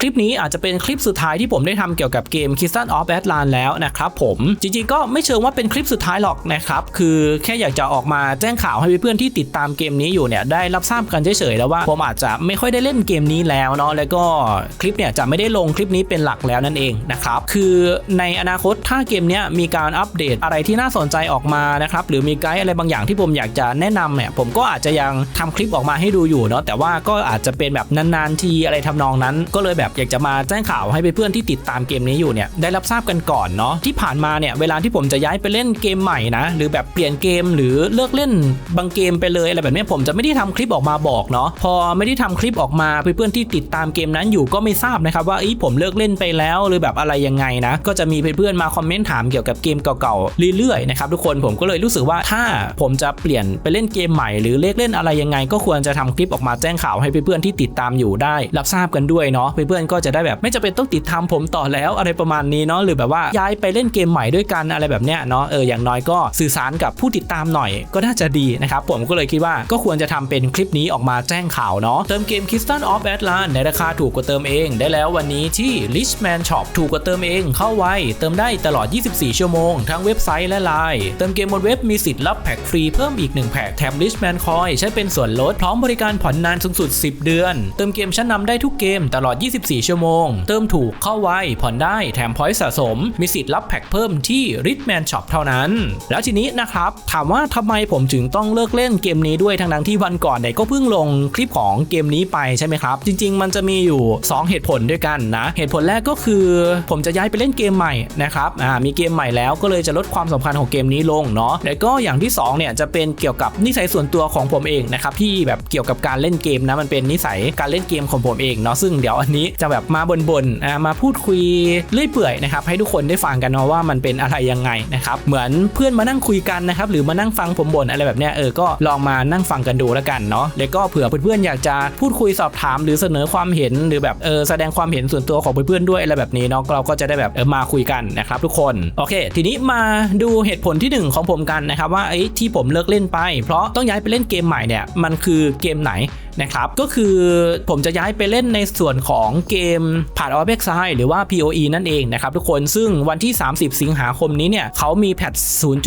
คลิปนี้อาจจะเป็นคลิปสุดท้ายที่ผมได้ทำเกี่ยวกับเกม Crystal of Atlan แล้วนะครับผมจริงๆก็ไม่เชิงว่าเป็นคลิปสุดท้ายหรอกนะครับคือแค่อยากจะออกมาแจ้งข่าวให้เพื่อนๆที่ติดตามเกมนี้อยู่เนี่ยได้รับทราบกันเฉยๆแล้วว่าผมอาจจะไม่ค่อยได้เล่นเกมนี้แล้วเนาะแล้วก็คลิปเนี่ยจะไม่ได้ลงคลิปนี้เป็นหลักแล้วนั่นเองนะครับคือในอนาคตถ้าเกมเนี้ยมีการอัปเดตอะไรที่น่าสนใจออกมานะครับหรือมีไกด์อะไรบางอย่างที่ผมอยากจะแนะนำเนี่ยผมก็อาจจะยังทำคลิปออกมาให้ดูอยู่เนาะแต่ว่าก็อาจจะเป็นแบบนานๆทีอะไรทำนองนั้นก็เลยแบบอยากจะมาแจ้งข่าวให้เพื่อนๆที่ติดตามเกมนี้อยู่เนี่ยได้รับทราบกันก่อนเนาะที่ผ่านมาเนี่ยเวลาที่ผมจะย้ายไปเล่นเกมใหม่นะหรือแบบเปลี่ยนเกมหรือเลิกเล่นบางเกมไปเลยอะไรแบบนี้ผมจะไม่ได้ทำคลิปออกมาบอกเนาะพอไม่ได้ทำคลิปออกมาเพื่อนๆที่ติดตามเกมนั้นอยู่ก็ไม่ทราบนะครับว่าอีผมเลิกเล่นไปแล้วหรือแบบอะไรยังไงนะก็จะมีเพื่อนๆมาคอมเมนต์ถามเกี่ยวกับเกมเก่าๆเรื่อยๆนะครับทุกคนผมก็เลยรู้สึกว่าถ้าผมจะเปลี่ยนไปเล่นเกมใหม่หรือเลิกเล่นอะไรยังไง ก็ควรจะทำคลิปออกมาแจ้งข่าวให้เพื่อนๆที่ติดตามอยู่ได้ รับทราบกันด้วยเนาะเพื่อนๆก็จะได้แบบ ไม่จำเป็นต้องติดตามผมต่อแล้วอะไรประมาณนี้เนาะหรือแบบว่าย้ายไปเล่นเกมใหม่ด้วยกันอะไรแบบเนี้ยเนาะเอออย่างน้อยก็สื่อสารกับผู้ติดตามหน่อยก็น่าจะดีนะครับผมก็เลยคิดว่าก็ควรจะทำเป็นคลิปนี้ออกมาแจ้งข่าวเนาะเติมเกม Crystal of Atlan ในราคาถูกกว่าเติมเองได้แล้ววันนี้ที่ Richman Shop ถูกกว่าเติมเองเข้าไวเติมได้ตลอด 24 ชั่วโมง ทั้งเว็บไซต์และไลน์เติมเกมบนเว็บมีสิทธิ์รับแพ็กฟรีเพิ่มอีก1แพ็กแถม Richman Coin ใช้เป็นส่วนลดพร้อมบริการผ่อนนานสูงสุด 10 เดือน เติมเกมชั้นนำได้ทุกเกมตลอด 24ชั่วโมง เติมถูกเข้าไวผ่อนได้แถมพอยต์สะสม มีสิทธิ์รับแพ็กเพิ่มที่ Richman Shop เท่านั้น แล้วทีนี้นะครับ ถามว่าทำไมผมถึงต้องเลิกเล่นเกมนี้ด้วยทั้งนั้นที่วันก่อนเนี่ยก็เพิ่งลงคลิปของเกมนี้ไปใช่ไหมครับ จริง ๆ มันจะมีอยู่ 2 เหตุผลด้วยกันนะ เหตุผลแรกก็คือ ผมจะย้ายไปเล่นเกมใหม่นะครับอ่ามีเกมใหม่แล้วก็เลยจะลดความสำคัญของเกมนี้ลงเนาะแล้วก็อย่างที่2เนี่ยจะเป็นเกี่ยวกับนิสัยส่วนตัวของผมเองนะครับที่แบบเกี่ยวกับการเล่นเกมนะมันเป็นนิสัยการเล่นเกมของผมเองเนาะซึ่งเดี๋ยวอันนี้จะแบบมาบ่นๆมาพูดคุยเรื่อยเปื่อยนะครับให้ทุกคนได้ฟังกันเนาะว่ามันเป็นอะไรยังไงนะครับเหมือนเพื่อนมานั่งคุยกันนะครับหรือมานั่งฟังผมบ่นอะไรแบบเนี้ยเออก็ลองมานั่งฟังกันดูแล้วกันเนาะแล้วก็เผื่อเพื่อนๆอยากจะพูดคุยสอบถาม หรือเสนอความเห็นหรือแบบเออแสดงความเห็นส่วนตัวของเพื่อนๆด้วยอะไรแบบนี้เนาะเราก็จะได้แบบเออมาคุยกันนะครับทุกคนโอเค ทีนี้มาดูเหตุผลที่หนึ่งของผมกันนะครับว่าไอ้ที่ผมเลิกเล่นไป เพราะต้องย้ายไปเล่นเกมใหม่เนี่ยมันคือเกมไหน นะครับก็คือผมจะย้ายไปเล่นในส่วนของเกมผ่านออเบกไซหรือว่า POE นั่นเองนะครับทุกคนซึ่งวันที่ 30 สิงหาคมนี้เนี่ยเขามีแพท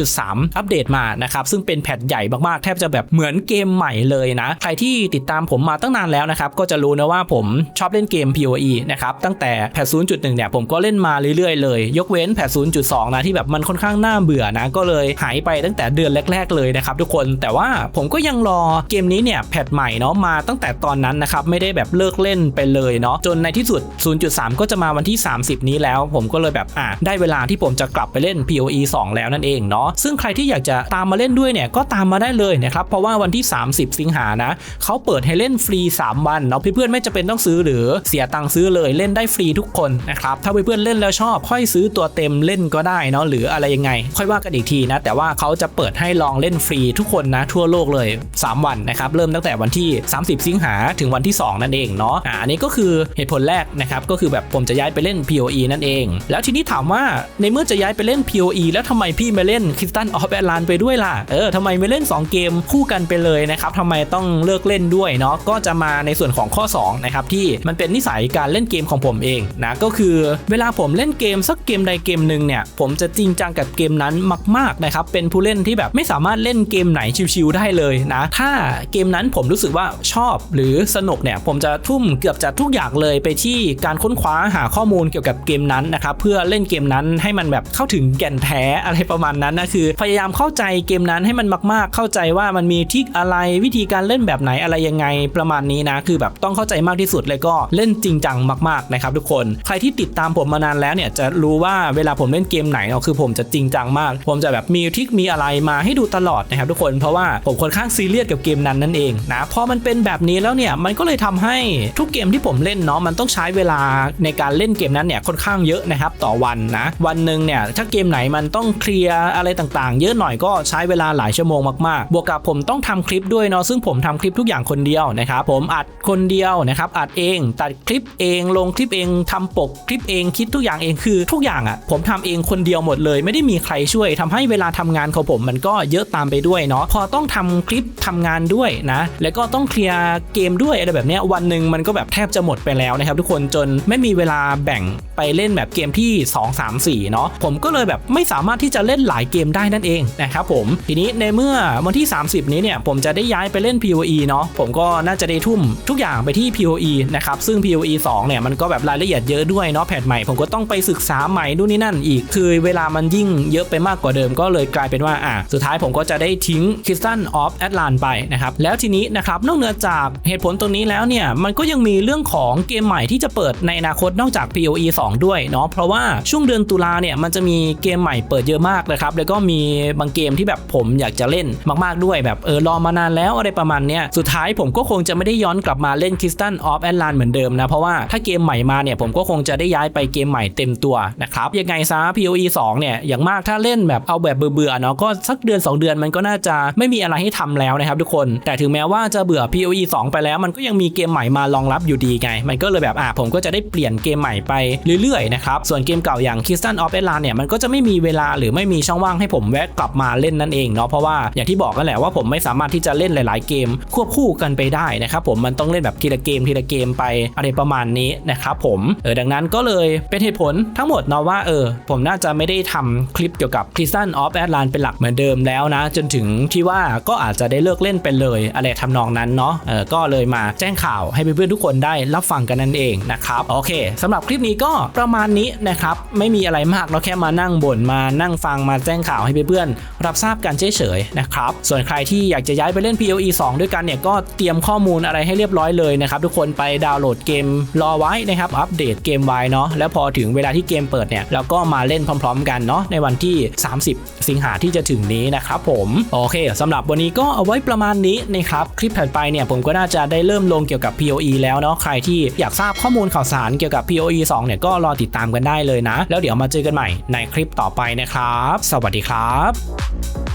0.3 อัปเดตมานะครับซึ่งเป็นแพทใหญ่มากๆ แทบจะแบบเหมือนเกมใหม่เลยนะใครที่ติดตามผมมาตั้งนานแล้วนะครับก็จะรู้นะว่าผมชอบเล่นเกม POE นะครับตั้งแต่แพท 0.1 เนี่ยผมก็เล่นมาเรื่อยๆเลย ยกเว้นแพท 0.2 นะที่แบบมันค่อนข้างน่าเบื่อนะก็เลยหายไปตั้งแต่เดือนแรก ๆ เลยนะครับทุกคนแต่ว่าผมก็ยังรอเกมนี้เนี่ยแพทใหม่เนาะมาตั้งแต่ตอนนั้นนะครับไม่ได้แบบเลิกเล่นไปเลยเนาะจนในที่สุด 0.3 ก็จะมาวันที่ 30 นี้แล้ว ผมก็เลยแบบอะได้เวลาที่ผมจะกลับไปเล่น POE 2 แล้วนั่นเองเนาะซึ่งใครที่อยากจะตามมาเล่นด้วยเนี่ยก็ตามมาได้เลยนะครับเพราะว่าวันที่ 30 สิงหานะเขาเปิดให้เล่นฟรี 3 วันเนาะเพื่อนๆไม่จะเป็นต้องซื้อหรือเสียตังค์ซื้อเลยเล่นได้ฟรีทุกคนนะครับถ้าเพื่อนๆเล่นแล้วชอบค่อยซื้อตัวเต็มเล่นก็ได้เนาะหรืออะไรยังไง ค่อยว่ากันอีกทีนะ แต่ว่าเขาจะเปิดให้ลองเล่นฟรีทุกคนนะทั่วโลกเลย 3 วันนะครับเริ่มตั้งแต่วันที่30 สิงหาถึงวันที่ 2 นั่นเองเนาะอ่าอันนี้ก็คือเหตุผลแรกนะครับก็คือแบบผมจะย้ายไปเล่น POE นั่นเอง แล้วทีนี้ถามว่าในเมื่อจะย้ายไปเล่น POE แล้วทำไมพี่มาเล่น Crystal of Atlan ไปด้วยล่ะเออทำไมไม่เล่น 2 เกมคู่กันไปเลยนะครับทำไมต้องเลิกเล่นด้วยเนาะก็จะมาในส่วนของข้อ2นะครับที่มันเป็นนิสัยการเล่นเกมของผมเองนะก็คือเวลาผมเล่นเกมสักเกมใดเกมหนึ่งเนี่ยผมจะจริงจังกับเกมนั้นมากๆนะครับเป็นผู้เล่นที่แบบไม่สามารถเล่นเกมไหนชิวๆได้เลยนะถ้าเกมนั้นผมรู้สึกว่าชอบหรือสนุกเนี่ยผมจะทุ่มเกือบจะทุกอย่างเลยไปที่การค้นคว้าหาข้อมูลเกี่ยวกับเกมนั้นนะครับเพื่อเล่นเกมนั้นให้มันแบบเข้าถึงแก่นแท้อะไรประมาณนั้นนะคือ พยายามเข้าใจเกมนั้นให้มันมาก ๆ เข้าใจว่ามันมีทิกอะไรวิธีการเล่นแบบไหนอะไรยังไงประมาณนี้นะคือแบบต้องเข้าใจมากที่สุดเลยก็เล่นจริงจังมากๆนะครับทุกคนใครที่ติดตามผมมานานแล้วเนี่ยจะรู้ว่าเวลาผมเล่นเกมไหนเนาะคือผมจะจริงจังมาก ผมจะแบบมีทิกมีอะไรมาให้ดูตลอดนะครับทุกคนเพราะว่าผมค่อนข้างซีเรียสกับเกมนั้นนั่นเองนะพอมันเป็นแแบบนี้แล้วเนี่ยมันก็เลยทำให้ทุกเกมที่ผมเล่นเนาะมันต้องใช้เวลาในการเล่นเกมนั้นเนี่ยค่อนข้างเยอะนะครับต่อวันนะวันหนึ่งเนี่ยถ้าเกมไหนมันต้องเคลียร์อะไรต่างๆ เยอะหน่อยก็ใช้เวลาหลายชั่วโมงมากๆ บวกกับผมต้องทำคลิปด้วยเนาะซึ่งผมทำคลิปทุกอย่างคนเดียวนะครับผมอัดคนเดียวนะครับอัดเองตัดคลิปเองลงคลิปเองทำปกคลิปเองคิดทุกอย่างเองคือทุกอย่างอะ่ะผมทำเองคนเดียวหมดเลย ไม่ได้มีใครช่วยทำให้เวลาทำงานของผมมันก็เยอะตามไปด้วยเนาะพอต้องทำคลิปทำงานด้วยนะแล้วก็ต้องเคลียร์ยร์เกมด้วยอะไรแบบเนี้ยวันหนึ่งมันก็แบบแทบจะหมดไปแล้วนะครับทุกคนจนไม่มีเวลาแบ่งไปเล่นแบบเกมที่ 2 3 4 เนาะผมก็เลยแบบไม่สามารถที่จะเล่นหลายเกมได้นั่นเองนะครับผมทีนี้ในเมื่อวันที่ 30 นี้เนี่ยผมจะได้ย้ายไปเล่น PoE เนาะผมก็น่าจะได้ทุ่มทุกอย่างไปที่ PoE นะครับซึ่ง PoE 2เนี่ยมันก็แบบรายละเอียดเยอะด้วยเนาะแพทใหม่ผมก็ต้องไปศึกษาใหม่นู่นนี่นั่นอีก คือเวลามันยิ่งเยอะไปมากกว่าเดิมก็เลยกลายเป็นว่าอะสุดท้ายผมก็จะได้ทิ้ง Crystal of Atlan ไปนะครับแล้วทีนี้นะครับนอกเหนือจากเหตุผลตรงนี้แล้วเนี่ยมันก็ยังมีเรื่องของเกมใหม่ที่จะเปิดในอนาคตนอกจาก PoE 2 ด้วยเนาะเพราะว่าช่วงเดือนตุลาเนี่ยมันจะมีเกมใหม่เปิดเยอะมากนะครับแล้วก็มีบางเกมที่แบบผมอยากจะเล่นมากๆด้วยแบบเออรอมานานแล้วอะไรประมาณเนี้ยสุดท้ายผมก็คงจะไม่ได้ย้อนกลับมาเล่น Crystal of Atlan เหมือนเดิมนะเพราะว่าถ้าเกมใหม่มาเนี่ยผมก็คงจะได้ย้ายไปเกมใหม่เต็มตัวนะครับยังไงซะ PoE 2 เนี่ยอย่างมากถ้าเล่นแบบเอาแบบเบื่อๆเนาะก็สักเดือน 2 เดือนมันก็น่าจะไม่มีอะไรให้ทำแล้วนะครับทุกคน แต่ถึงแม้ว่าจะเบื่อ PoE 2 ไปแล้วมันก็ยังมีเกมใหม่มารองรับอยู่ดีไง มันก็เลยแบบอะผมก็จะได้เปลี่ยนเกมใหม่ไปเรื่อยๆนะครับ ส่วนเกมเก่าอย่าง Crystal of Atlan เนี่ยมันก็จะไม่มีเวลาหรือไม่มีช่องว่างให้ผมแวะกลับมาเล่นนั่นเองเนาะเพราะว่าอย่างที่บอกกันแหละว่าผมไม่สามารถที่จะเล่นหลาย ๆ เกมควบคู่กันไปได้นะครับผมมันต้องเล่นแบบทีละเกมทีละเกมไปอะไรประมาณนี้นะครับผมเออดังนั้นก็เลยเป็นเหตุผลทั้งหมดเนาะว่าเออผมน่าจะไม่ได้ทำคลิปเกี่ยวกับ Crystal of Atlan เป็นหลักเหมือนเดิมแล้วนะ จนถึงที่ว่าก็อาจจะได้เลิกเล่นไปเลยอะไรทำนองนั้นเนาะเออก็เลยมาแจ้งข่าวให้เพื่อนๆทุกคนได้รับฟังกันนั่นเองนะครับโอเคสำหรับคลิปนี้ก็ประมาณนี้นะครับไม่มีอะไรมากเราแค่มานั่งบ่นมานั่งฟังมาแจ้งข่าวให้เพื่อนๆรับทราบกันเฉยๆนะครับส่วนใครที่อยากจะย้ายไปเล่น PoE 2 ด้วยกันเนี่ยก็เตรียมข้อมูลอะไรให้เรียบร้อยเลยนะครับทุกคนไปดาวน์โหลดเกมรอไว้นะครับอัปเดตเกมไว้เนาะแล้วพอถึงเวลาที่เกมเปิดเนี่ยเราก็มาเล่นพร้อม ๆ กันเนาะในวันที่ 30 สิงหาที่จะถึงนี้นะครับผมโอเคสำหรับวันนี้ก็เอาไว้ประมาณนี้นะครับคลิปถัดไปเนี่ยผมก็น่าจะได้เริ่มลงเกี่ยวกับ PoE แล้วเนาะใครที่อยากทราบข้อมูลข่าวสารเกี่ยวกับ PoE 2เนี่ยก็รอติดตามกันได้เลยนะ แล้วเดี๋ยวมาเจอกันใหม่ในคลิปต่อไปนะครับ สวัสดีครับ